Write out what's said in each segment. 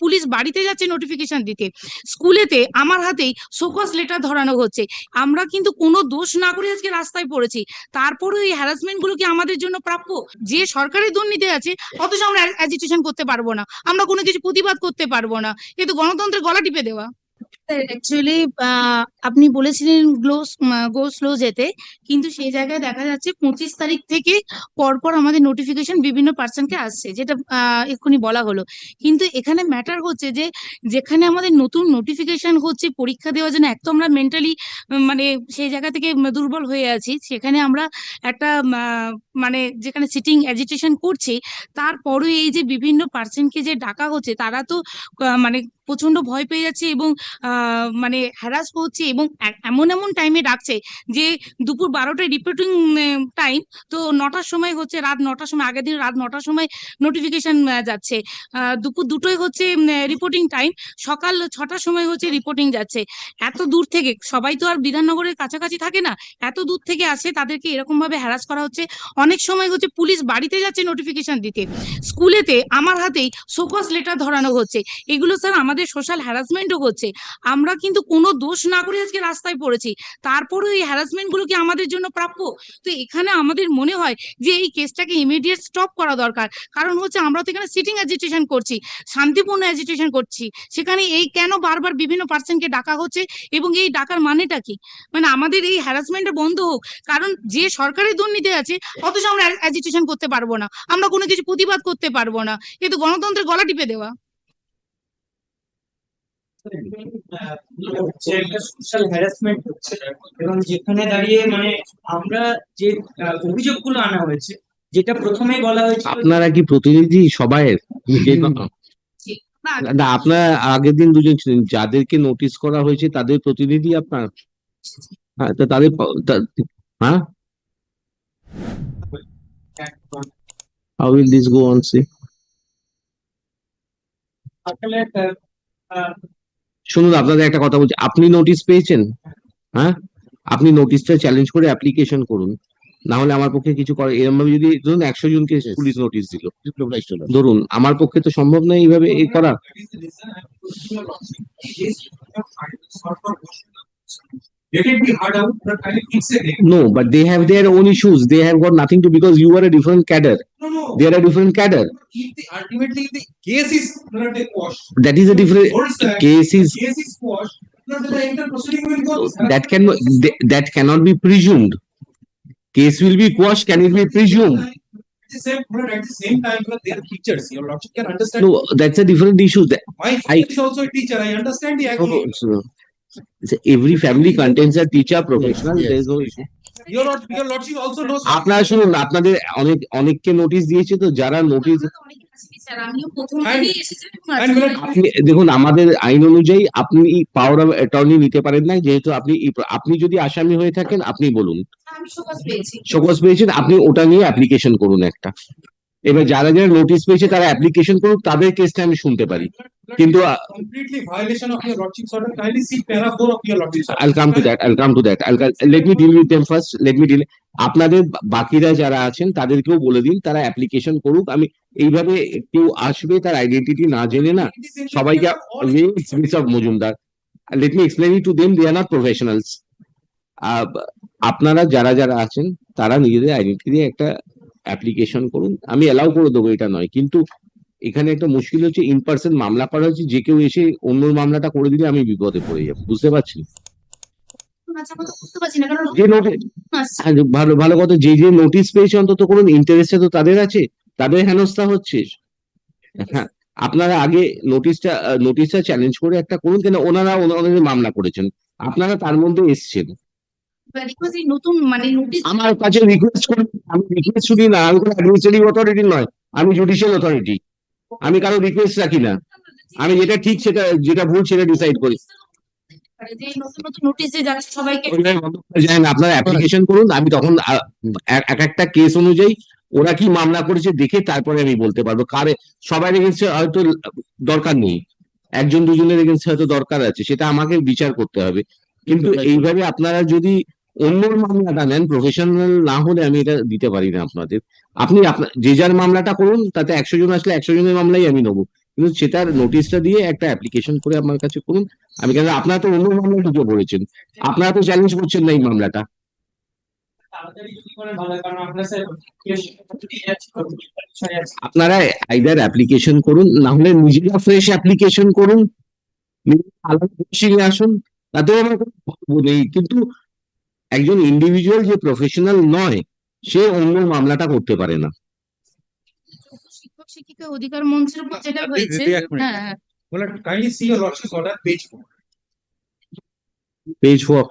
Police বাড়িতে যাচ্ছে notification দিতে। স্কুলেতে আমার হাতেই শোকস লেটার ধরানো হচ্ছে। আমরা কিন্তু কোনো দোষ না করে আজকে রাস্তায় পড়েছি। তারপরে এই হ্যারাসমেন্টগুলো কি আমাদের জন্য প্রাপ্য? যে সরকারের দুর্নীতি আছে, অথচ আমরা অ্যাজিটেশন করতে পারব না। আমরা কোনো কিছু প্রতিবাদ করতে পারব না। কিন্তু গণতন্ত্রের গলা টিপে দেওয়া। অ্যাকচুয়ালি আপনি বলেছিলেন গ্লো গো স্লো যেতে, কিন্তু সেই জায়গায় দেখা যাচ্ছে পঁচিশ তারিখ থেকে পরপর আমাদের নোটিফিকেশন বিভিন্ন পার্সনকে আসছে, যেটা এক্ষুনি বলা হলো। কিন্তু এখানে ম্যাটার হচ্ছে যে, যেখানে আমাদের নতুন নোটিফিকেশন হচ্ছে, পরীক্ষা দেওয়ার জন্য এক তো আমরা মেন্টালি মানে সেই জায়গা থেকে দুর্বল হয়ে আছি, সেখানে আমরা একটা মানে যেখানে সিটিং এজিটেশন করছি তারপরে এই যে বিভিন্ন পার্সনকে যে ডাকা হচ্ছে, তারা তো মানে প্রচণ্ড ভয় পেয়ে যাচ্ছে এবং মানে হ্যারাস হচ্ছে এবং এমন এমন টাইমে ডাকছে যে দুপুর বারোটায় রিপোর্টিং টাইম তো নটার সময় হচ্ছে রাত নটার সময়, আগের দিন রাত নটার সময় নোটিফিকেশন যাচ্ছে। দুপুর দুটোই হচ্ছে রিপোর্টিং টাইম সকাল ছটার সময় হচ্ছে রিপোর্টিং যাচ্ছে। এত দূর থেকে, সবাই তো আর বিধাননগরের কাছাকাছি থাকে না, এত দূর থেকে আসে তাদেরকে এরকম ভাবে হ্যারাস করা হচ্ছে। অনেক সময় হচ্ছে পুলিশ বাড়িতে যাচ্ছে নোটিফিকেশন দিতে। স্কুলেতে, আমার হাতেই শোকস লেটার ধরানো হচ্ছে। এগুলো স্যার আমাদের সোশ্যাল হ্যারাসমেন্টও হচ্ছে। আমরা কিন্তু কোনো দোষ না করে আজকে রাস্তায় পড়েছি। তারপরেও এই হ্যারাসমেন্টগুলো কি আমাদের জন্য প্রাপ্য? তো এখানে আমাদের মনে হয় যে এই কেসটাকে ইমিডিয়েট স্টপ করা দরকার। কারণ হচ্ছে আমরা তো এখানে সিটিং অ্যাজিটেশন করছি, শান্তিপূর্ণ অ্যাজিটেশন করছি। সেখানে এই কেন বারবার বিভিন্ন পার্সনকে ডাকা হচ্ছে এবং এই ডাকার মানেটা কি? মানে আমাদের এই হ্যারাসমেন্টটা বন্ধ হোক। কারণ যে সরকারি দুর্নীতি আছে, অথচ আমরা অ্যাজিটেশন করতে পারব না। আমরা কোনো কিছু প্রতিবাদ করতে পারব না। কিন্তু গণতন্ত্রের গলা টিপে দেওয়া। হচ্ছে একটা সোশ্যাল হ্যারাসমেন্ট হচ্ছে এবং যেখানে দাঁড়িয়ে মানে আমরা যে অভিযোগগুলো আনা হয়েছে যেটা প্রথমেই বলা হয়েছিল আপনারা কি প্রতিনিধি সবাইয়ের না, আপনার আগের দিন দুজন ছিলেন। যাদেরকে নোটিশ করা হয়েছে তাদের প্রতিনিধি আপনার? হ্যাঁ তো তাদের হ্যাঁ? আহ, শুনুন আপনাদের একটা কথা বলছি। আপনি নোটিশ পেয়েছেন? হ্যাঁ? আপনি নোটিশটা চ্যালেঞ্জ করে অ্যাপ্লিকেশন করুন। না হলে আমার পক্ষে কিছু করে এরকম ভাবে যদি ধরুন একশো জনকে পুলিশ নোটিশ দিল। ধরুন আমার পক্ষে তো সম্ভব নয় এইভাবে এ করা। Let it be hard out, but I will fix it. No, but they have their own issues. They have got nothing to because you are a different cadre. No, no. They are a different cadre. If the, ultimately the case is not. That is a different Hold that. case is Case is quashed, that the entire proceeding will go. that can that cannot be presumed. Case will be quashed. Can it be presumed? At the same, at the same time, but they are teachers, your lordship can understand. No, that's a different issue. That, My I- father is also a teacher, I understand the agony. no, so- so every family contains a teacher professional. There is no issue. Your lord, your lordship also knows. আপনারা শুনুন আপনাদের অনেক অনেককে notice দিয়েছে তো যারা notice দেখুন আমাদের আইন অনুযায়ী আপনি পাওয়ার অফ অ্যাটর্নি নিতে পারেন না যেহেতু আপনি আপনি যদি আসামি হয়ে থাকেন আপনি বলুন শোকজ পেয়েছেন আপনি ওটা নিয়ে অ্যাপ্লিকেশন করুন একটা এবার যারা যারা নোটিশ পেয়েছে তারা অ্যাপ্লিকেশন করুক তাদের কেসটা আমি শুনতে পারি। কিন্তু. আপনাদের বাকিরা যারা আছেন তাদেরকেও বলে দিন তারা অ্যাপ্লিকেশন করুক। আমি এইভাবে কেউ আসবে তার আইডেন্টিটি না জেনে না সবাইকে Majumdar. Let me explain to them they are not professionals আপনারা যারা যারা আছেন তারা নিজেদের আইডেন্টিটি একটা অ্যাপ্লিকেশন করুন। আমি অ্যালাউ করে দেবো এটা নয়। কিন্তু এখানে একটা মুশকিল হচ্ছে ইন পার্সন মামলা করা হচ্ছে যে কেউ এসে অন্য মামলাটা করে দিলে আমি বিপদে পড়ে যাব। বুঝতে পারছি আচ্ছা, পারছি যে। আর ভালো ভালো কথা যে যে নোটিশ পেয়েছে অন্তত কোনো ইন্টারেস্ট তো তাদের আছে তাদের হেনস্থা হচ্ছে। হ্যাঁ আপনারা আগে নোটিশটা নোটিশটা চ্যালেঞ্জ করে একটা করুন কেন ওনারা ওনাদের মামলা করেছেন আপনারা তার মধ্যে এসছেন। নতুন মানে নোটিশ আমার কাছে রিকোয়েস্ট করি আমি রিকোয়েস্ট শুনি না আমি কোনো অ্যাডমিনিস্ট্রেটিভ অথরিটি নয় আমি জুডিশিয়াল অথরিটি আমি কারও রিকোয়েস্ট রাখি না। আমি যেটা ঠিক সেটা যেটা ভুল সেটা ডিসাইড করি। আপনারা অ্যাপ্লিকেশন করুন আমি তখন এক এক একটা কেস অনুযায়ী ওরা কি মামলা করেছে দেখে তারপরে আমি বলতে পারব। কারে সবার এগেনস্টে হয়তো দরকার নেই। একজন দুজনের এগেনস্টে হয়তো দরকার আছে সেটা আমাকে বিচার করতে হবে। কিন্তু এইভাবে আপনারা যদি অন্য মামলাটা নেন প্রফেশনাল না হলে আমি এটা দিতে পারি না আপনাদের। আপনি আপনার যে যার মামলাটা করুন তাতে একশো জন আসলে একশো জনের মামলাই আমি নেব। কিন্তু সেটার নোটিশটা দিয়ে একটা অ্যাপ্লিকেশন করে আমার কাছে করুন। আমি কেন আপনারা তো অন্য মামলা ঢুকে পড়েছেন। আপনারা তো চ্যালেঞ্জ করছেন না এই মামলাটা। আপনারা আইদার অ্যাপ্লিকেশন করুন না হলে নিজেরা ফ্রেশ অ্যাপ্লিকেশন করুন। আলাদা আসুন। তাতেও আমার কোনো নেই। কিন্তু একজন ইন্ডিভিজুয়াল যে প্রফেশনাল নয় সে অন্য মামলাটা করতে পারে না শিক্ষক শিক্ষিকা অধিকার মঞ্চের উপর যেটা Please, হয়েছে please, এক minute. হ্যাঁ হ্যাঁ Well, kindly see your lordship's order, page four. Page four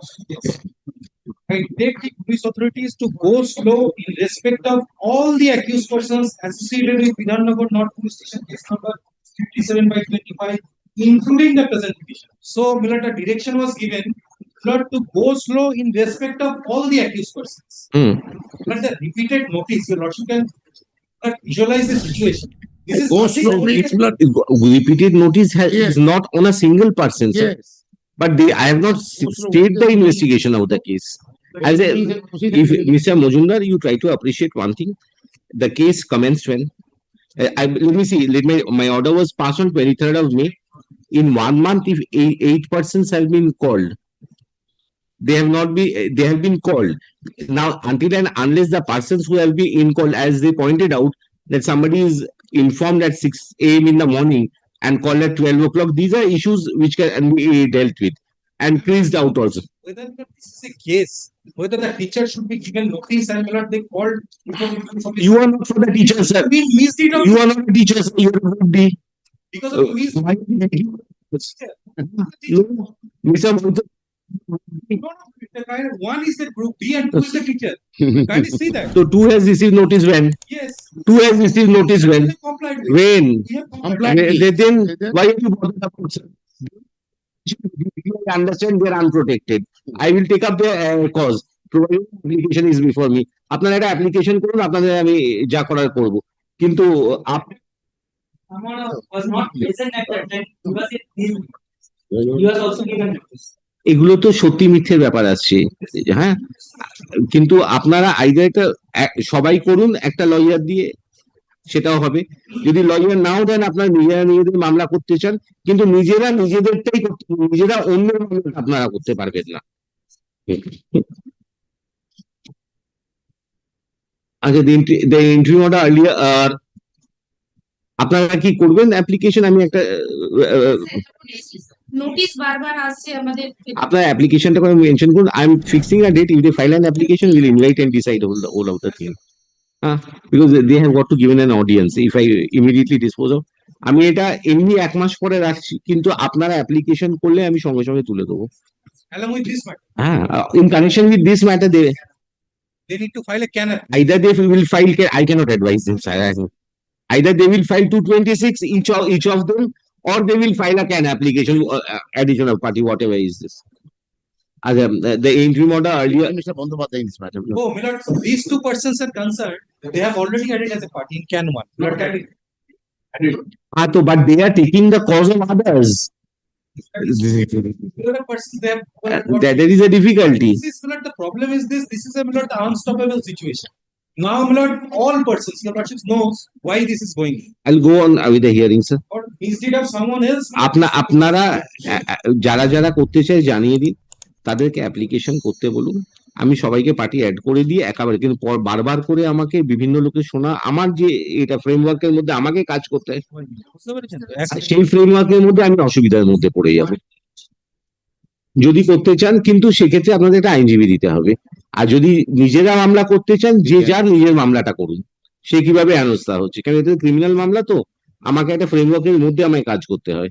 I direct the police authorities to go slow in respect of all the accused persons associated with Vidhannagar North Police Station case number fifty-seven by twenty-five, including the present petition. So, Milord, a direction was given, Milord, to go slow in respect of all the accused persons. Hmm But the repeated notice, your lordship can visualize the situation. This is Go slow, it's not, repeated notice has, Yes. is not on a single person sir. yes. but they I have not s- stayed the investigation of the case as a if Mr. Mojumdar, you try to appreciate one thing, the case commenced when, uh, I, let me see, let me, my order was passed on twenty-third of May. In one month, if eight, eight persons have been called, they have not be, uh, they have been called. Now, until and unless the persons who have been in called, as they pointed out, that somebody is informed at six AM in the morning and called at twelve o'clock, these are issues which can be dealt with and creased out also. whether this is a case, whether the teacher should be given notice and Milord, they called. because You are not for the teachers, sir. We missed it You are not a teacher, sir. you are good day. because Uh, of mis- why No, Mr. Mohit- No, no, the kind of- one is the group B and two is the teacher. Kindly see that. So two has received notice when? Yes. Two has received notice We when? have complied with. When? We have complied. Complied. They- they Then Then- why are you bothered about sir? I understand they are unprotected. I will take up the uh, cause. Provided application is before me. আপনারা একটা application করুন আপনাদের আমি যা করার করব কিন্তু up- Amara was not present at that time because it is, he was also given notice. এগুলো তো সত্যি মিথ্যের ব্যাপার আছে। হ্যাঁ? কিন্তু আপনারা আইদার একটা সবাই করুন, একটা লয়ার দিয়ে সেটাও হবে। যদি লয়ার নাও দেন, আপনারা নিজেরা নিজেদের মামলা করতে চান, কিন্তু নিজেরা নিজেদেরটাই নিজেরা অন্য আপনারা করতে পারবেন না। আচ্ছা order earlier, আর আপনারা কি করবেন? অ্যাপ্লিকেশন আমি একটা নোটিশ বারবার আসছে আমাদের আপনার অ্যাপ্লিকেশনটা করে মেনশন করুন। I am fixing a date if they file an application will invite and decide whole the whole of the thing হ্যাঁ because they have got to given an audience if I immediately dispose of আমি এটা এমনি এক মাস পরে রাখছি কিন্তু আপনারা application করলে আমি সঙ্গে সঙ্গে তুলে দেবো। Along with this matter, হ্যাঁ in connection with this matter they they need to file a canal. either they will file I cannot advise them sir. Either they will file 226 each of each of them or they will file a can application uh, uh, additional party whatever is this as um, the, the interim order earlier Mr. Bandyopadhyay in this matter. Oh, Milord, these two persons are concerned, they have already added as a party in can one. Milord, kindly. Ah, so, but they are taking the cause of others. The other persons, they have. Uh, That there is a difficulty. This is, Milord, the problem is this, this is a, Milord, the unstoppable situation. Now, Milord, all persons, your lordship knows why this is going. I'll go on with the hearing, sir. Or instead of someone else. আপনা আপনারা যারা যারা করতে চায় জানিয়ে দিন তাদেরকে application করতে বলুন আমি সবাইকে পার্টি অ্যাড করে দিয়ে একেবারে কিন্তু বারবার করে আমাকে বিভিন্ন লোকের শোনা আমার যে এটা ফ্রেমওয়ার্কের মধ্যে আমাকে কাজ করতে হয় সেই ফ্রেমওয়ার্কের মধ্যে আমি অসুবিধার মধ্যে পড়ে যাব যদি করতে চান কিন্তু সেক্ষেত্রে আপনাদের একটা আইনজীবী দিতে হবে। আর যদি নিজেরা মামলা করতে চান যে যার নিজের মামলাটা করুন সে কীভাবে হেনস্থা হচ্ছে? কারণ এটা ক্রিমিনাল মামলা তো। আমাকে একটা ফ্রেমওয়ার্কের মধ্যে আমায় কাজ করতে হয়।